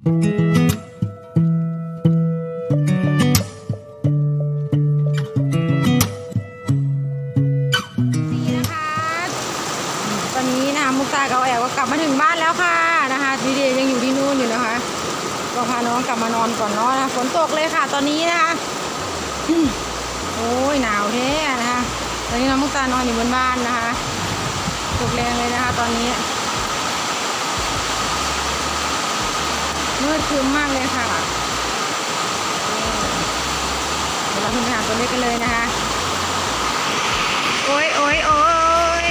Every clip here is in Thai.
นี่นะคะ ตอนนี้นะคะมุกตากับแอลก็กลับมาถึงบ้านแล้วค่ะนะคะดีเดย์ยังอยู่ที่นู่นอยู่นะคะ ก็พาน้องกลับมานอนก่อนเนาะนะฝนตกเลยค่ะ ตอนนี้นะคะโอ้ยหนาวแท้นะคะ ตอนนี้น้องมุกตานอนอยู่บนบ้านนะคะตกแรงเลยนะคะ ตอนนี้ มืดครึ้มมากเลยค่ะเดี๋ยวเราขึ้นไปหาตัวเล็กกันเลยนะคะ โอ้ยโอ้ยโอ้ย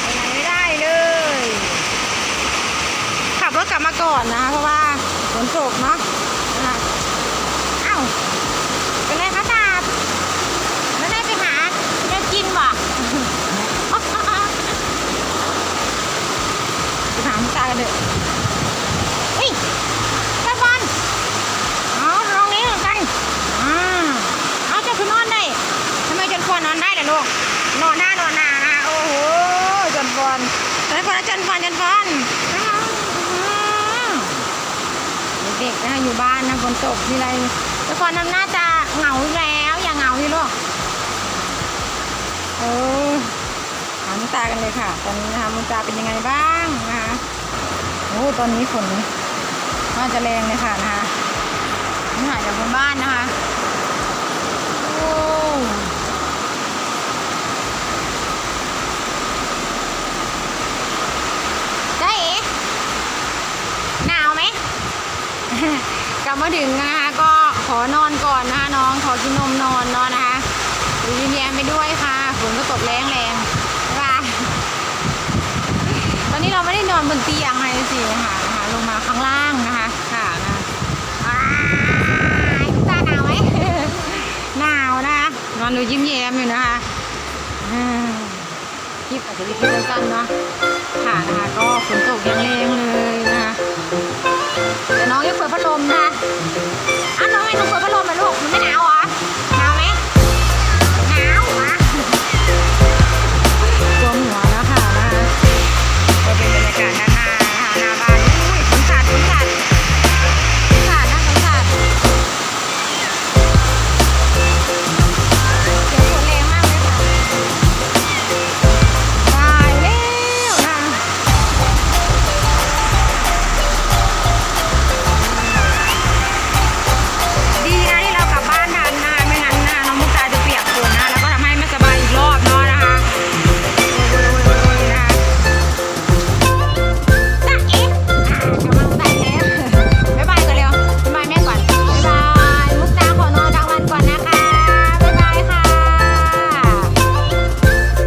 ไปไหนไม่ได้เลย ขับรถกลับมาก่อนนะคะเพราะว่าฝนตกเนาะอ้าวเป็นไรคะตาบไม่ได้ไปหาจะกินบ่ ไปถามตากันเถอะเฮ้ย จันบอลเอาตรงนี้เหมือนกันอ่าเอาจะคือนอนได้ทำไมจั นบอลนอนได้ล่ะลูกนอนหน้านอนหน้านะโอ้โหจันบอลจันบอลจันบอลจันบอลอ่าเด็กๆนะอยู่บ้านนะฝนตกทีไรจันบอลนำน่าจะเหงาอีกแล้วอย่าเหงาที่ลูกเออถามมุกตากันเลยค่ะ ตอนนี้นะคะมุกตาเป็นยังไงบ้างนะคะโอ้ตอนนี้ฝนน่าจะแรงเลยค่ะนะคะนี่หายจากบนบ้านนะคะโอ้ได้เอ๋หนาวไหม กลับมาถึงนะคะก็ขอนอนก่อนนะคะน้องขอกินนมนอนนอนนะคะดูยิ้มแย้มไปด้วยค่ะฝนก็ตกแรงแรงๆบ๊ายตอนนี้เราไม่ได้นอนบนเตียงเลยสิค่ะนะคะลงมาข้างล่างนะคะค่ะนะว้ายตาหนาวไหมหนาวนะคะนอนดูยิ้มแย้มอยู่นะคะคลิปอาจจะมีคลิปสั้นๆเนาะค่ะนะคะก็ พัดลมนะ